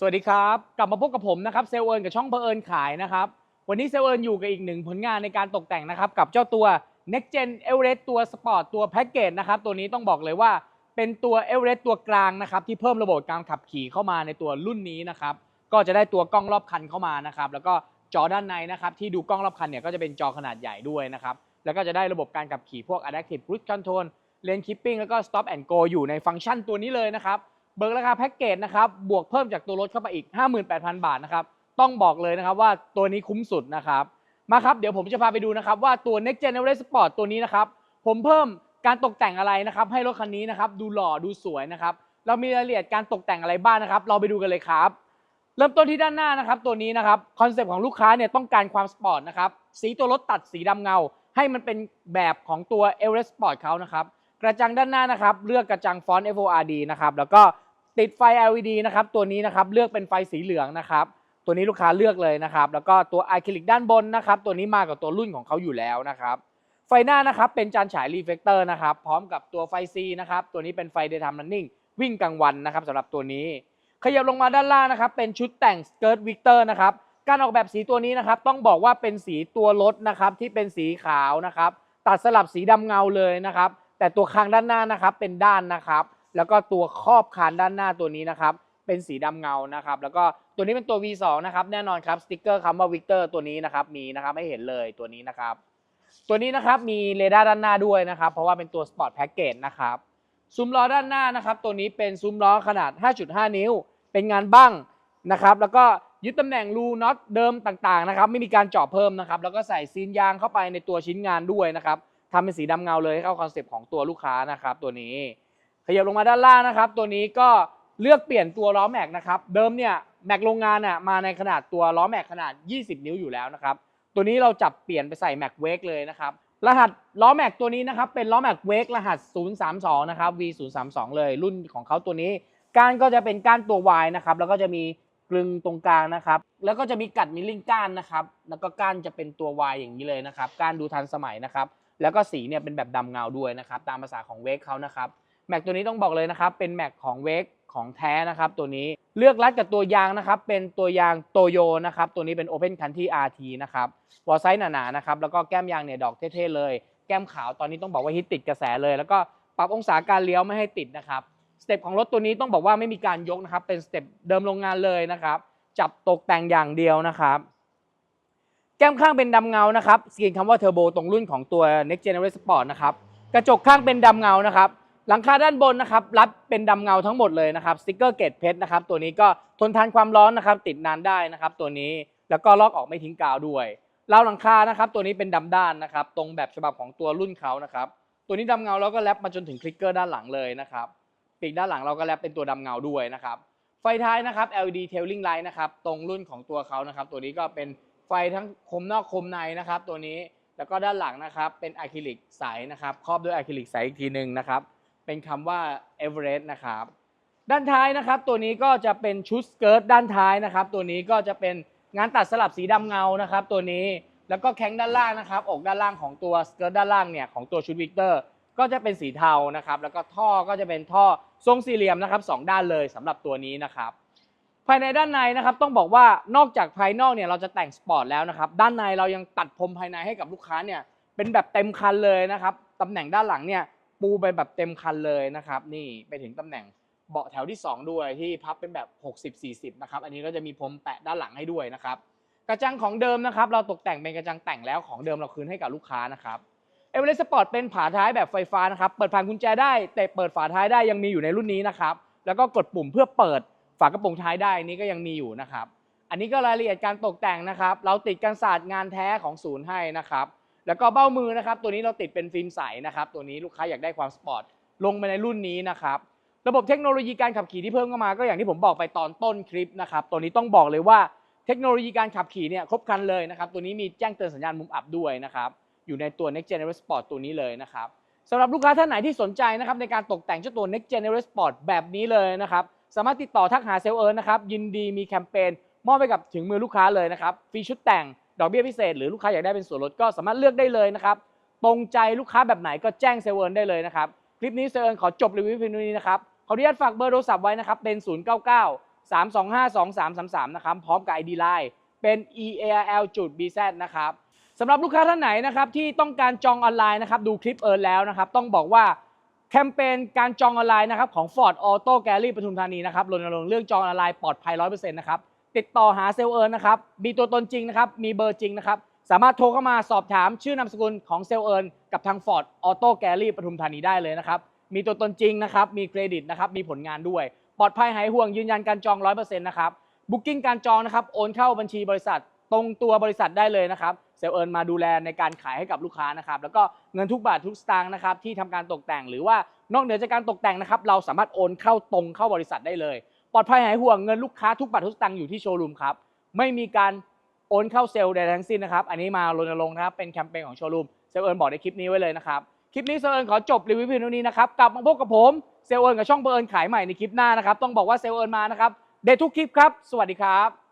สวัสดีครับ กลับมาพบกับผมนะครับเซลเอิญกับช่องเพอเอิญขายนะครับ วันนี้เซลเอิญอยู่กับอีกหนึ่งผลงานในการตกแต่งนะครับ กับเจ้าตัว Next Gen e v e r e s t ตัวสปอร์ตตัวแพ็กเกจนะครับ ตัวนี้ต้องบอกเลยว่าเป็นตัว e v e r e s t ตัวกลางนะครับ ที่เพิ่มระบบการขับขี่เข้ามาในตัวรุ่นนี้นะครับ ก็จะได้ตัวกล้องรอบคันเข้ามานะครับ แล้วก็จอด้านในนะครับ ที่ดูกล้องรอบคันเนี่ยก็จะเป็นจอขนาดใหญ่ด้วยนะครับแล้วก็จะได้ระบบการขับขี่พวก Adaptive Cruise Control Lane Keeping แล้วก็ Stop and Go อยู่ในฟังก์ชันตัวนี้เลยนะครับ เบิกราคาแพ็กเกจนะครับบวกเพิ่มจากตัวรถเข้าไปอีก 58,000 บาทนะครับต้องบอกเลยนะครับว่าตัวนี้คุ้มสุดนะครับมาครับเดี๋ยวผมจะพาไปดูนะครับว่าตัว Next Generation Sport ตัวนี้นะครับผมเพิ่มการตกแต่งอะไรนะครับให้รถคันนี้นะครับดูหล่อดูสวยนะครับเรามีรายละเอียดการตกแต่งอะไรบ้างนะครับ เราไปดูกันเลยครับ เริ่มต้นที่ด้านหน้านะครับ ตัวนี้นะครับคอนเซปต์ของลูกค้าเนี่ยต้องการความสปอร์ตนะครับสีตัวรถตัดสีดำเงา ให้มันเป็นแบบของตัว e v e r e s t Sport เขานะครับกระจังด้านหน้านะครับ เลือกกระจังฟอนต์ FORD นะครับแล้วก็ ติดไฟ LED นะครับตัวนี้นะครับเลือกเป็นไฟสีเหลืองนะครับตัวนี้ลูกค้าเลือกเลยนะครับแล้วก็ตัวอะคริลิกด้านบนนะครับตัวนี้มากับตัวรุ่นของเขาอยู่แล้วนะครับไฟหน้านะครับเป็นจานฉายรีเฟกเตอร์นะครับพร้อมกับตัวไฟ C นะครับตัวนี้เป็นไฟ Daytime Running วิ่งกลางวันนะครับสำหรับตัวนี้ ขยับลงมาด้านล่างนะครับเป็นชุดแต่งสเกิร์ตวิกเตอร์นะครับการออกแบบสีตัวนี้นะครับต้องบอกว่าเป็นสีตัวรถนะครับที่เป็นสีขาวนะครับตัดสลับสีดำเงาเลยนะครับแต่ตัวคางด้านหน้านะครับเป็นด้านนะครับ แล้วก็ตัวครอบคานด้านหน้าตัวนี้นะครับเป็นสีดำเงานะครับ แล้วก็ตัวนี้เป็นตัว V2 นะครับแน่นอนครับสติกเกอร์คำว่าวิกเตอร์ตัวนี้นะครับมีนะครับให้เห็นเลยตัวนี้นะครับ ตัวนี้นะครับมีเรดาร์ด้านหน้าด้วยนะครับ เพราะว่าเป็นตัวสปอร์ตแพ็กเกจนะครับซุ้มล้อด้านหน้านะครับตัวนี้เป็นซุ้มล้อขนาด 5.5 นิ้ว เป็นงานบั้งนะครับ แล้วก็ยึดตำแหน่งรูน็อตเดิมต่างๆนะครับ ไม่มีการเจาะเพิ่มนะครับ แล้วก็ใส่ซีนยางเข้าไปในตัวชิ้นงานด้วยนะครับทำเป็นสีดำเงาเลยให้เข้าคอนเซปต์ของตัวลูกค้านะครับ ตัวนี้ ขยับลงมาด้านล่างนะครับ ตัวนี้ก็เลือกเปลี่ยนตัวล้อแม็กนะครับ เดิมเนี่ยแม็กโรงงานน่ะมาในขนาดตัวล้อแม็กขนาด 20 นิ้วอยู่แล้วนะครับ ตัวนี้เราจับเปลี่ยนไปใส่แม็กเวกเลยนะครับ รหัสล้อแม็กตัวนี้นะครับเป็นล้อแม็กเวกรหัส 032 นะครับ V032 เลยรุ่นของเขาตัวนี้ ก้านก็จะเป็นก้านตัว Y นะครับ แล้วก็จะมีกลึงตรงกลางนะครับ แล้วก็จะมีกัดมิลลิงก้านนะครับ แล้วก็ก้านจะเป็นตัว Y อย่างนี้เลยนะครับ ก้านดูทันสมัยนะครับ แล้วก็สีเนี่ยเป็นแบบดำเงาด้วยนะครับ ตามภาษาของเวกเขานะครับ แม็กตัวนี้ต้องบอกเลยนะครับ เป็นแม็กของเวกของแท้นะครับ ตัวนี้เลือกรัดกับตัวยางนะครับ เป็นตัวยางโตโยนะครับ ตัวนี้เป็น Open Country RT นะครับวอลไซส์หนาๆนะครับ แล้วก็แก้มยางเนี่ยดอกเท่ๆเลย แก้มขาวตอนนี้ต้องบอกว่าฮิตติดกระแสเลย แล้วก็ปรับองศาการเลี้ยวไม่ให้ติดนะครับสเต็ปของรถตัวนี้ต้องบอกว่าไม่มีการยกนะครับ เป็นสเต็ปเดิมโรงงานเลยนะครับ จับตกแต่งอย่างเดียวนะครับแก้มข้างเป็นดำเงานะครับสกรีนคำว่าเทอร์โบตรงรุ่นของตัว Next Generation Sport นะครับ กระจกข้างเป็นดำเงานะครับ หลังคาด้านบนนะครับรับเป็นดำเงาทั้งหมดเลยนะครับสติกเกอร์เกตเพชรนะครับตัวนี้ก็ทนทานความร้อนนะครับติดนานได้นะครับตัวนี้แล้วก็ลอกออกไม่ทิ้งกาวด้วยราวหลังคานะครับตัวนี้เป็นดำด้านนะครับตรงแบบฉบับของตัวรุ่นเขานะครับตัวนี้ดำเงาแล้วก็แรปมาจนถึงคลิกเกอร์ด้านหลังเลยนะครับปีกด้านหลังเราก็แรปเป็นตัวดำเงาด้วยนะครับไฟท้ายนะครับ LED tailing light นะครับตรงรุ่นของตัวเขานะครับตัวนี้ก็เป็นไฟทั้งคมนอกคมในนะครับตัวนี้แล้วก็ด้านหลังนะครับเป็นอะคริลิกใสนะครับครอบด้วยอะคริลิกใสอีกทีหนึ่งนะครับ เป็นคำว่า Everest นะครับ ด้านท้ายนะครับ ตัวนี้ก็จะเป็นชุดสเกิร์ตด้านท้ายนะครับ ตัวนี้ก็จะเป็นงานตัดสลับสีดำเงานะครับ ตัวนี้แล้วก็แข้งด้านล่างนะครับ อกด้านล่างของตัวสเกิร์ตด้านล่างเนี่ยของตัวชุดวิกเตอร์ก็จะเป็นสีเทานะครับ แล้วก็ท่อก็จะเป็นท่อทรงสี่เหลี่ยมนะครับสองด้านเลยสำหรับตัวนี้นะครับ ภายในด้านในนะครับต้องบอกว่านอกจากภายนอกเนี่ยเราจะแต่งสปอร์ตแล้วนะครับ ด้านในเรายังตัดพรมภายในให้กับลูกค้าเนี่ยเป็นแบบเต็มคันเลยนะครับตำแหน่งด้านหลังเนี่ย ปูไปแบบเต็มคันเลยนะครับ นี่ไปถึงตำแหน่งเบาะแถวที่ 2 ด้วยที่พับเป็นแบบ 60-40 นะครับ อันนี้ก็จะมีพรมแปะด้านหลังให้ด้วยนะครับ กระจังของเดิมนะครับ เราตกแต่งเป็นกระจังแต่งแล้วของเดิมเราคืนให้กับลูกค้านะครับเอเวอเรสต์สปอร์ตเป็นฝาท้ายแบบไฟฟ้านะครับ เปิดผ่านกุญแจได้ แต่เปิดฝาท้ายได้ยังมีอยู่ในรุ่นนี้นะครับ แล้วก็กดปุ่มเพื่อเปิดฝากระโปรงท้ายได้นี่ก็ยังมีอยู่นะครับ อันนี้ก็รายละเอียดการตกแต่งนะครับ เราติดกันศาสตร์งานแท้ของศูนย์ให้นะครับ แล้วก็เบ้ามือนะครับ ตัวนี้เราติดเป็นฟิล์มใสนะครับ ตัวนี้ลูกค้าอยากได้ความสปอร์ตลงมาในรุ่นนี้นะครับระบบเทคโนโลยีการขับขี่ที่เพิ่มเข้ามาก็อย่างที่ผมบอกไปตอนต้นคลิปนะครับตัวนี้ต้องบอกเลยว่าเทคโนโลยีการขับขี่เนี่ยครบครันเลยนะครับตัวนี้มีแจ้งเตือนสัญญาณมุมอับด้วยนะครับอยู่ในตัว Next Generation Sport ตัวนี้เลยนะครับสำหรับลูกค้าท่านไหนที่สนใจนะครับในการตกแต่งเจ้าตัว Next Generation Sport แบบนี้เลยนะครับสามารถติดต่อทักหาเซลล์เอิร์นนะครับยินดีมีแคมเปญมอบไปกับถึงมือลูกค้าเลยนะครับฟรีชุดแต่ง ดอกเบี้ยพิเศษหรือลูกค้าอยากได้เป็นส่วนลดก็สามารถเลือกได้เลยนะครับ ตรงใจลูกค้าแบบไหนก็แจ้งเซเอิร์นได้เลยนะครับ คลิปนี้เซเอิร์นขอจบรีวิวเพียงเท่านี้นะครับ ขออนุญาตฝากเบอร์โทรศัพท์ไว้นะครับ เป็น 0 9 9 3252333 นะครับ พร้อมกับ ID Line เป็น e a l จุด b z นะครับสำหรับลูกค้าท่านไหนนะครับที่ต้องการจองออนไลน์นะครับดูคลิปเอิร์นแล้วนะครับต้องบอกว่าแคมเปญการจองออนไลน์นะครับของ Ford Auto Gallery ปทุมธานีนะครับรณรงค์เรื่องจองออนไลน์ปลอดภัย 100%นะครับ ติดต่อหาเซลล์เอิร์นนะครับ มีตัวตนจริงนะครับ มีเบอร์จริงนะครับ สามารถโทรเข้ามาสอบถามชื่อนามสกุลของเซลล์เอิร์นกับทาง Ford Auto Gallery ปทุมธานีได้เลยนะครับ มีตัวตนจริงนะครับ มีเครดิตนะครับ มีผลงานด้วย ปลอดภัยหายห่วงยืนยันการจอง 100%นะครับบุ๊กิ้งการจองนะครับ โอนเข้าบัญชีบริษัท ตรงตัวบริษัทได้เลยนะครับ เซลล์เอิร์นมาดูแลในการขายให้กับลูกค้านะครับ แล้วก็เงินทุกบาททุกสตางค์นะครับที่ทำการตกแต่งหรือว่านอกเหนือจากการตกแต่งนะครับ เราสามารถโอนเข้าตรงเข้าบริษัทได้เลย ปลอดภัยหายห่วงเงินลูกค้าทุกบาททุกสตางค์อยู่ที่โชว์รูมครับ ไม่มีการโอนเข้าเซลล์ใดทั้งสิ้นนะครับ อันนี้มารณรงค์นะครับ เป็นแคมเปญของโชว์รูม เซลล์เอิร์นบอกในคลิปนี้ไว้เลยนะครับ คลิปนี้เซลล์เอิร์นขอจบรีวิวเพียงเท่านี้นะครับ กลับมาพบกับผม เซลล์เอิร์นกับช่องเบอร์เอิร์นขายใหม่ในคลิปหน้านะครับ ต้องบอกว่าเซลล์เอิร์นมานะครับ เด็ดทุกคลิปครับ สวัสดีครับ